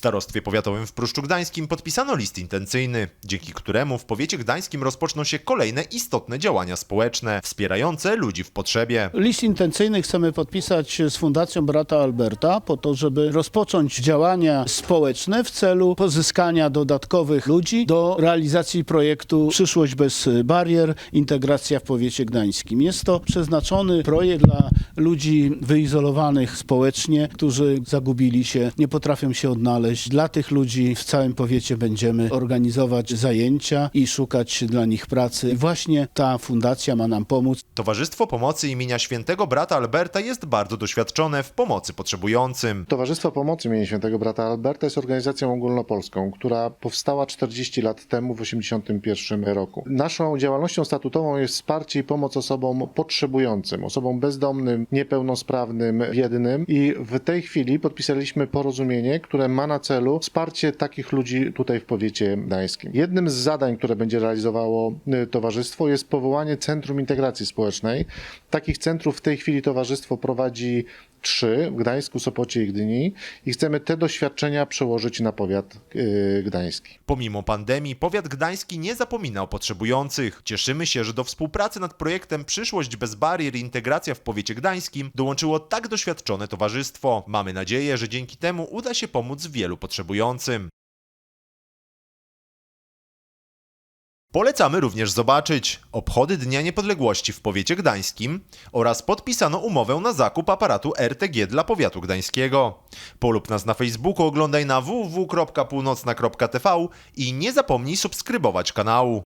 starostwie powiatowym w Pruszczu Gdańskim podpisano list intencyjny, dzięki któremu w powiecie gdańskim rozpoczną się kolejne istotne działania społeczne wspierające ludzi w potrzebie. List intencyjny chcemy podpisać z Fundacją Brata Alberta po to, żeby rozpocząć działania społeczne w celu pozyskania dodatkowych ludzi do realizacji projektu Przyszłość bez barier, integracja w powiecie gdańskim. Jest to przeznaczony projekt dla ludzi wyizolowanych społecznie, którzy zagubili się, nie potrafią się odnaleźć. Dla tych ludzi w całym powiecie będziemy organizować zajęcia i szukać dla nich pracy. I właśnie ta fundacja ma nam pomóc. Towarzystwo Pomocy imienia Świętego Brata Alberta jest bardzo doświadczone w pomocy potrzebującym. Towarzystwo Pomocy imienia Świętego Brata Alberta jest organizacją ogólnopolską, która powstała 40 lat temu, w 1981 roku. Naszą działalnością statutową jest wsparcie i pomoc osobom potrzebującym, osobom bezdomnym, niepełnosprawnym, biednym i w tej chwili podpisaliśmy porozumienie, które ma na celu wsparcie takich ludzi tutaj w powiecie gdańskim. Jednym z zadań, które będzie realizowało y, towarzystwo jest powołanie Centrum Integracji Społecznej. Takich centrów w tej chwili towarzystwo prowadzi trzy w Gdańsku, Sopocie i Gdyni i chcemy te doświadczenia przełożyć na powiat yy, gdański. Pomimo pandemii, powiat gdański nie zapomina o potrzebujących. Cieszymy się, że do współpracy nad projektem Przyszłość bez barier i integracja w powiecie gdańskim dołączyło tak doświadczone towarzystwo. Mamy nadzieję, że dzięki temu uda się pomóc wielu potrzebującym. Polecamy również zobaczyć obchody Dnia Niepodległości w powiecie gdańskim oraz podpisano umowę na zakup aparatu RTG dla powiatu gdańskiego. Polub nas na Facebooku, oglądaj na www.północna.tv i nie zapomnij subskrybować kanału.